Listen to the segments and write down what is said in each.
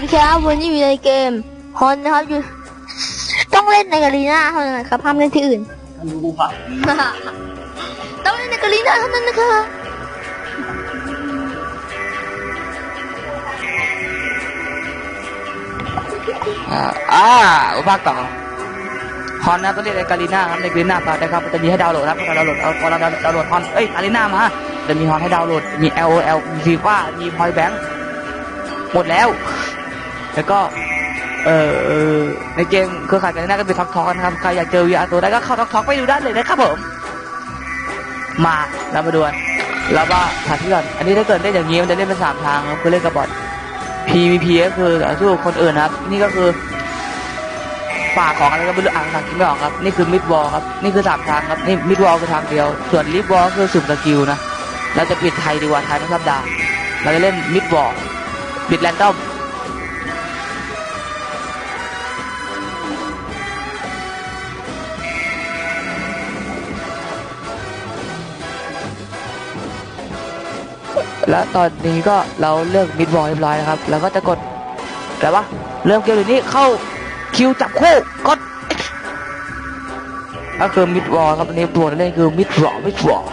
ดีครับวันนี้อยู่ในเกมฮอนนะครับอยู่ต้องเล่นในกาลีน่าเท่านั้นนะครับห้ามเล่นที่อื่น รู้ครับต้องเล่นในกาลีน่าเท่านั้นนะครับอ่าอ่าอุปากต่อฮอนนะต้องเรียกในกาลิน่าครับในกาลิน่าฝากนะครับมันจะมีให้ดาวน์โหลดครับพอดาวน์โหลดเอาพอเราดาวน์โหลดฮอนเอ้ยกาลิน่ามาจะมีฮอนให้ดาวน์โหลดมี L O L มีฟีฟ่ามีพอยแบงค์หมดแล้ว แล้วก็ เอ่อในเกมเครือข่ายกาลิน่าก็มีท็อกท็อกนะครับใครอยากเจอ VR ตัวได้ก็เข้าท็อกท็อกไปดูได้เลยนะครับผม มาเรามาดูกันแล้วว่าถามที่ก่อนอันนี้ถ้าเกิดเล่นอย่างนี้มันจะเล่นเป็นสามทางครับคือเล่นกับบอท PVP ก็คือต่อสู้คนอื่นนะครับ นี่ก็คือป่าของอะไรก็ไม่รู้อ่านภาษาอังกฤษไม่ออกครับ นี่คือมิดวอลครับ นี่คือสามทางครับ นี่มิดวอลคือทางเดียว ส่วนลิฟวอลคือสุ่มสกิลนะ เราจะปิดไทยดีกว่าไทยไม่ชอบด่าเราจะเล่นมิดวอลปิดแรนดอม แล้วตอนนี้ก็เราเลือกมิดวอลเรียบร้อยนะครับแล้วก็จะกดอะไรวะเริ่มเกมเดี๋ยวนี้เข้าคิวจับคู่กดก็คือมิดวอลครับอันนี้ตัวเล่นคือมิดวอลมิดวอล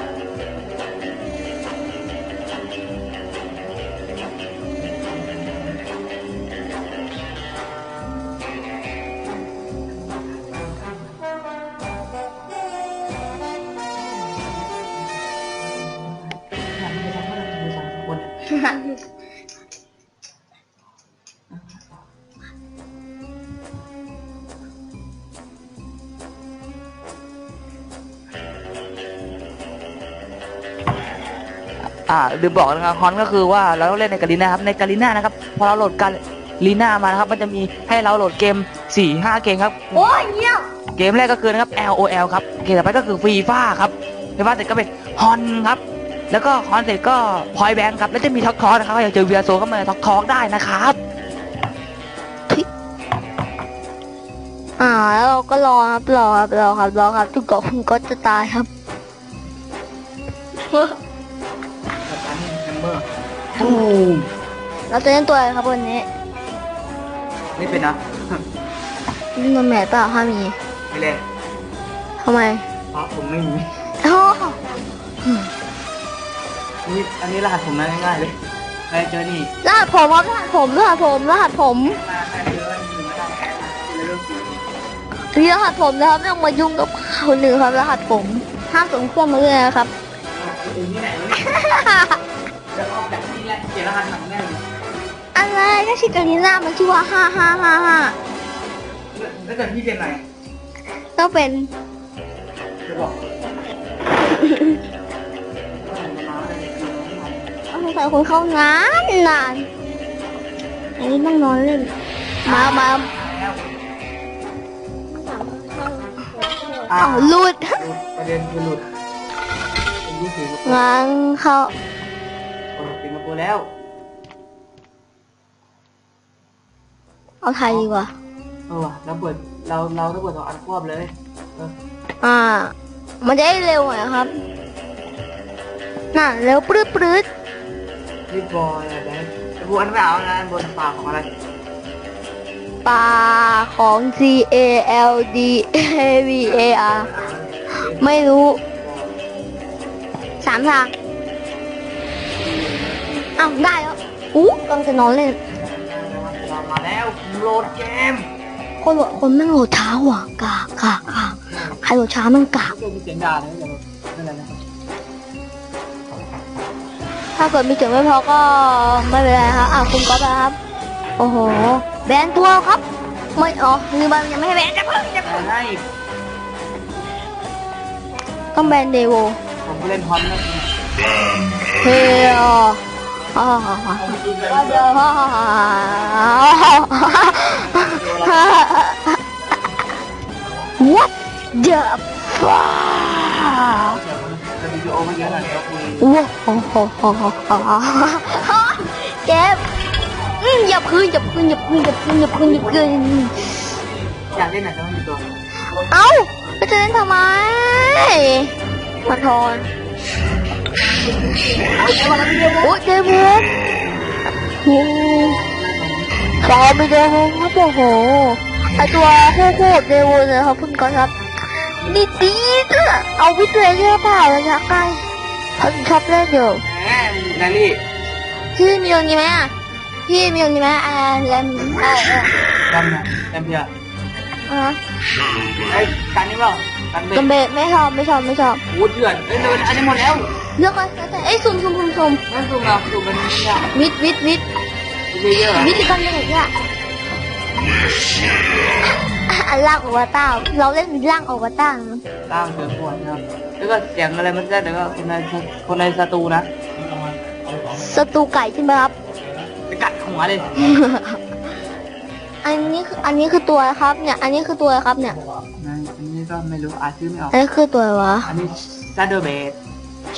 อ่าลืมบอกนะครับฮอนก็คือว่าเราต้องเล่นในกาลิน่าครับในกาลิน่านะครับพอเราโหลดกาลิน่ามานะครับ มันจะมีให้เราโหลดเกม 4 5 เกมครับ โอ้ยเงียบเกมแรกก็คือนะครับ L O L ครับเกมต่อไปก็คือฟีฟ่าครับฟีฟ่าเสร็จก็เป็นฮอนครับแล้วก็ฮอนเสร็จก็พอยแบงครับแล้วจะมีท็อกทอนะครับใครอยากเจอเวียโซก็มาท็อกทอได้นะครับอ่าแล้วเราก็รอครับรอครับรอครับรอครับทุกเกาะคุณก็จะตายครับ เราจะเล่นตัวอะไรครับวันนี้นี่เป็นนะเล่นตัวแม่เปล่าถ้ามีไม่เล่นทำไมเพราะผมไม่มีโอ้นี่อันนี้รหัสผมนะง่ายๆเลยใครเจอนี่รหัสผมครับรหัสผมรหัสผมรหัสผมมาใครเจอนี่ไม่ได้แค่เรื่องสีนี่รหัสผมนะครับไม่ต้องมายุ่งกับคนอื่นครับรหัสผมห้ามส่งเครื่องมาเลยนะครับถึงที่ไหนวะเนี่ย รหัสหนังแน่เลยอะไรก็ชิคานีน่ามันชื่อว่าห้าห้าห้าห้าแล้วเกิดพี่เป็นไหนก็เป็นจะบอกเอาใส่คนเข้านานนานอันนี้ต้องนอนเล่นมามาอ้าอ้าววหลุดประเด็นคือหลุดเป็นยี่สิบงานเขาเป็นมาตัวแล้ว เอาไทยดีกว่า เออว่ะเราเปิดเราเราต้องเปิดสองอันควบเลยเอออ่า มันจะได้เร็วหน่อยครับ น่ะเร็วปรื๊ดปรื๊ดรีบบอยอะไรแบบแต่บนไม่เอานะบนปากของอะไรปลาของ C A L D A V A R ไม่รู้สามทางอ้าวได้แล้วอู้กำลังจะนอนเล่นเรา มาแล้วโหลดเกมคนโหลดคนแม่งโหลดช้าว่ะกากกากกากใครโหลดช้าแม่งกากถ้าเกิดมีเสียงด่าเลยเดี๋ยวนั่นแหละนะถ้าเกิดมีเสียงไม่พอก็ไม่เป็นไรครับอ่าคุณก็ไปครับ โอ้โห แบนตัวครับไม่อ๋อลืมไปยังไม่ให้แบนจะเพิ่งจะแต่ให้ต้องแบนเดโวผมก็เล่นพร้อมนะเฮีย ฮ่าฮ่าฮ่าก็เดี๋ยวฮ่าฮ่าฮ่า What the fuck จะวิดีโอเมื่อกี้นะเดี๋ยวคุยว้าวโอ้โหโอ้โหโอ้โหเจ็บอืมหยับคืนหยับคืนหยับคืนหยับคืนหยับคืนหยับคืนอยากเล่นไหนจะไม่มีตัว เอ้าแล้วจะเล่นทำไมขอโทษ โอ้ยเจ็บเว้ยโอ้ยฟอร์มิโดครับโอ้โหไอตัวคู่คู่เดวเลยครับคุณก๊อตครับนี่ดีนะเอาวิทย์เลยเยอะเปล่าเลยนะใครผมชอบเล่นอยู่แหมนาลี่พี่มีตรงนี้ไหมอะพี่มีตรงนี้ไหมอ่าเลมเออเออจำนะจำเพียอะไอ้กันนี่เปล่ากันเบกัรนเบะไม่ชอบไม่ชอบไม่ชอบโอ้เถื่อนเอ้ยเดินอันนี้หมดแล้ว เลือกเลยแล้วแต่เอ้ยซุ่มซุ่มซุ่มซุ่มนั่นซูมเราซูมมันไม่ยากวิทย์วิทย์วิทย์ดูเยอะวิทย์กันเลยเนี่ยอันล่างอวตารเราเล่นล่างอวตารตามเสือปวดนะครับแล้วก็เสียงอะไรมันจะแต่ว่าคนในคนในสตูนะศัตรูไก่ใช่ไหมครับไปกัดหัวเลยอันนี้คืออันนี้คือตัวอะไรครับ เนี่ย อันนี้คือตัวอะไรครับเนี่ยอันนี้ก็ไม่รู้อ่านชื่อไม่ออกอันนี้คือตัวอะไรวะอันนี้ซาเดอ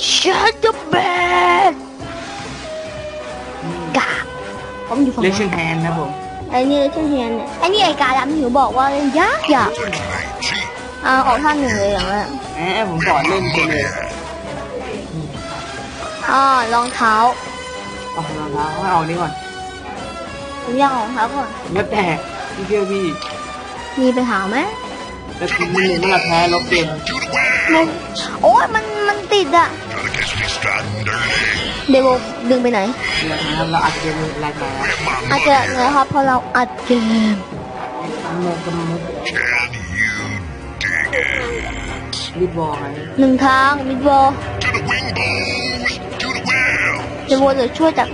ร์เบด Shut the bed กาผมอยู่ฝั่งเลนู้ชิ่งนแฮนนะผมไอ้นี่เลชั่นแฮนเนี่ยไอ้นี่ไอ้กาดำที่หนูบอกว่าเล่นยากยากอ่าออกท่าหนึ่งเลยอย่างแรกแหมผมสอนเล่นเป็นเลยอ่ารองเท้าเอารองเท้าให้เอานี่ก่อนผมอยากรองเท้าก่อนเมื่อแตกพี่เชื่อพี่มีปัญหาไหมแล้วทีนี้เมื่อแพ้ลบเกมมันโอ้ยมันมันติดอะ เดวดึงไปไหนเดือนนะครับเราอัดเกมแรกมาแล้วอาจจะนะครับเพราะเราอัดเกมทำโมกำมุกรีบบอลไงหนึ่งทางมิดบอลเดวจะช่วยจาก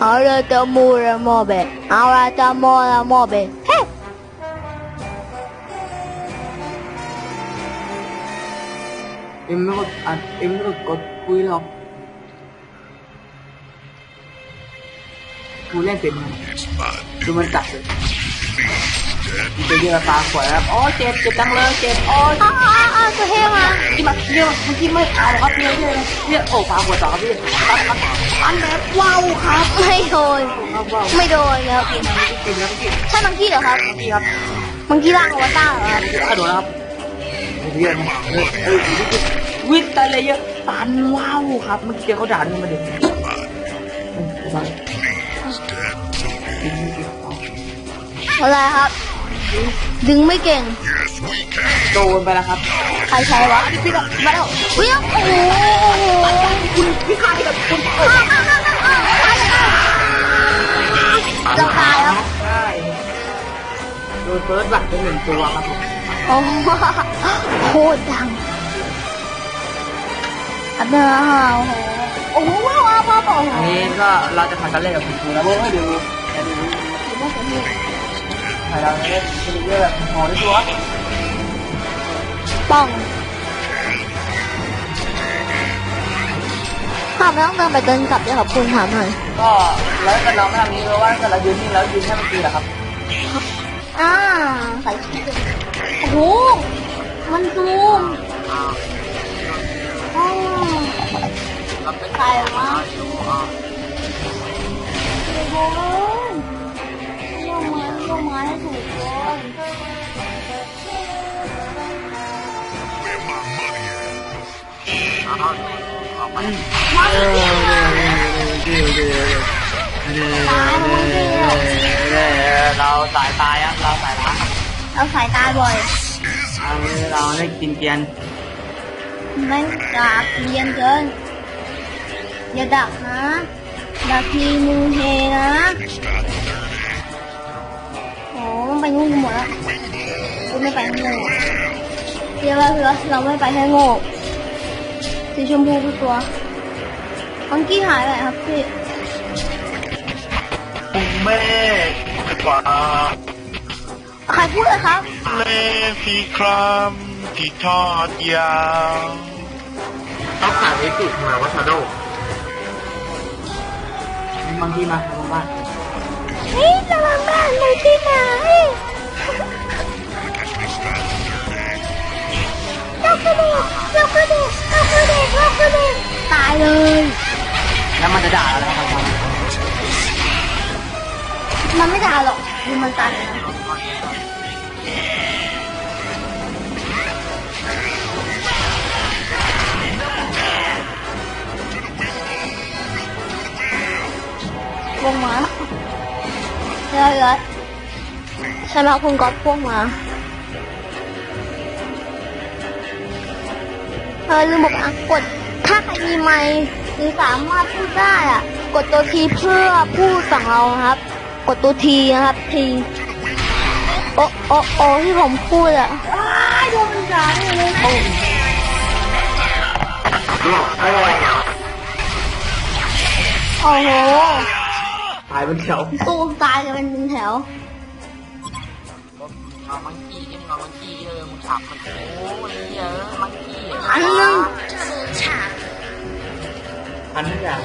เอาละจะมูระโมเบะเอาละจะโมระโมเบะเฮ้เอ็มไม่กดอัดเอ็มไม่กดกดคุยหรอกกูเล่นเป็นมันดูมันจับเลยมันจะเยอะตาขวดครับโอ้เจ็บ เจ็บจังเลยเจ็บโอ้ยอ้าวอ้าวอ้าวจะเฮ้มาที่มันเรียกมันที่ไม่เอาครับเนี่ยเนี่ยเนี่ยโอ้ปาหัวต่อครับพี่ตัดครับอันแบบว้าวครับไม่โดนครับว้าวไม่โดนครับกินแล้วกินใช่มังกี้เหรอครับพี่ครับมังกี้ร่างอวตารเหรอครับกระโดดแล้วครับเรียนเออเออ วิทย์อะไรเยอะตันว้าวครับเมื่อกี้เขาด่านี่มาดิกินกินอะไรครับ ดึงไม่เก่งโดนไปแล้วครับ ใครใช้วะพี่แบบมาแล้ววิ่งโอ้โหคุณพี่ขาดแบบคุณเราตายแล้วใช่โดนเฟิร์สบัตรเป็นหนึ่งตัวครับผมโอ้โหโคตรดัง อันเดอร์ฮาวโอ้โหว้าวว้าวว้าวโอ้โหอันนี้ก็เราจะถ่ายกันเล่นกับคุณครูแล้วเว้ยดูถ่ายเราเล่นคุณเยอะแบบพอได้ตัวป้องถามไม่ต้องเดินไปเดินกลับเลยครับคุณถามหน่อยก็แล้วแต่เราไม่ทำนี้เพราะว่าถ้าเรายืนนิ่แล้วยืนให้มันตีแหละครับอ่าใส่ชุดเลยโอ้โหมันซูม ใครวะโอ้โหโยกมาโยกมาให้ถูกคนมาเดียวตายมันเดียวเราสายตายครับเราสายล้างเราสายตาบ่อยอันนี้เราได้กินเกียนแม่งกากเรียนเกิน อย่าดักนะ ดักทีมึงเฮนะโอ้มันไปงูกันหมดแล้วกูไม่ไปให้โง่เดี๋ยวเราเราเราไม่ไปให้โง่สีชมพูคือตัวมังกี้หายไปไหนครับพี่เมฆฟ้าใครพูดเลยครับเลสีครามที่ทอดยาวต้องขายเอกิมาวัชโด บางทีมาทางบ้าน เฮ้ยระวังบ้านเลยที่ไหนเรากระโดดเรากระโดดเรากระโดดเรากระโดดตายเลย แล้วมันจะด่าเราแล้วครับมันไม่ด่าหรอกดูมันตายนะ ฮ้ยเฮ้ยใช่ไหมครับคุณก๊อฟพวกมาเออลืมบอกอะกด ถ้าใครมีไมค์หรือสามารถพูดได้อะ กดตัวทีเพื่อพูดสั่งเรานะครับ กดตัวทีนะครับทีโอโอโอที่ผมพูดอะโดนมันด่าเลยโอ้หลอกอะไรอะโอ้โห ตายเป็นแถวตู้ตายกันเป็นแถวเอามังกี้ที่มึงเอามังกี้เออมึงขับมันโอ้ยเยอะมังกี้อันนึงพันทุกอย่าง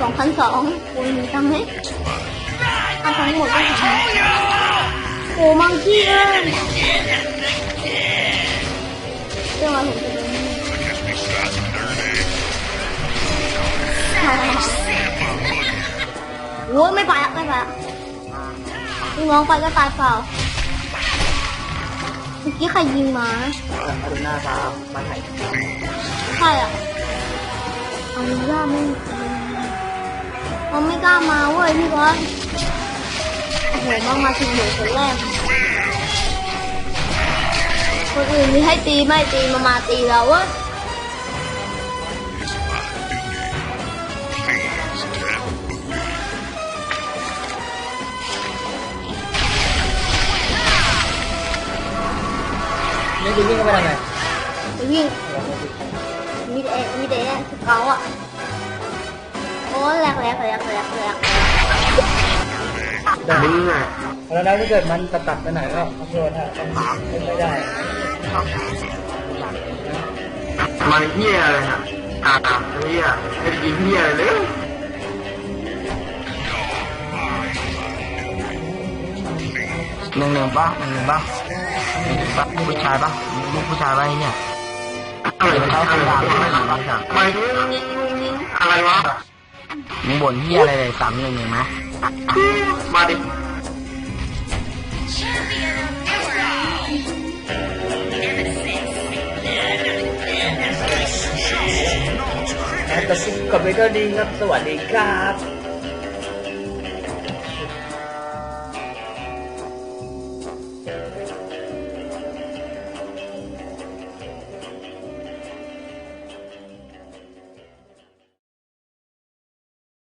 สองพันสองคุณมีตังค์ไหมถ้าทั้งหมดก็สองโอ้มังกี้เอ้ยเรื่องอะไรผมจะโดนนี่ โอ้ยไม่ไปละไม่ไปละลูกน้องไปก็ตายเปล่าเมื่อกี้ใครยิงมาอาดูหน้าตามาถ่ายใช่อะเอาลูย่าไม่มันไม่กล้ามาเว้ยพี่บอสโอ้โหมันมาถึงหนูคนแรกคนอื่นมีให้ตีไม่ตีมามาตีเราเว้ย นี่คือวิ่งเข้าไปทำไงไปวิ่งมีแต่มีแต่สเกาอะโอ้แหลกแหลกแหลกแหลกแหลกแต่นี่ไงแล้วถ้าเกิดมันตัดตัดไปไหนก็ขอโทษฮะต้องไม่ได้ มันเฮียอะไรฮะอ่าเฮียไม่ได้ยินเฮียอะไรเลย หนึ่งหนึ่งป่ะหนึ่งหนึ่งป่ะหนึ่งหนึ่งป่ะลูกผู้ชายป่ะลูกผู้ชายป่ะไอ้เนี่ยอะไรอะไรไม่อะไรวะมึงบ่นเฮียอะไรเลยสามหนึ่งหนึ่งไหมมาดิแต่กดไปก็ดีครับ สวัสดีครับ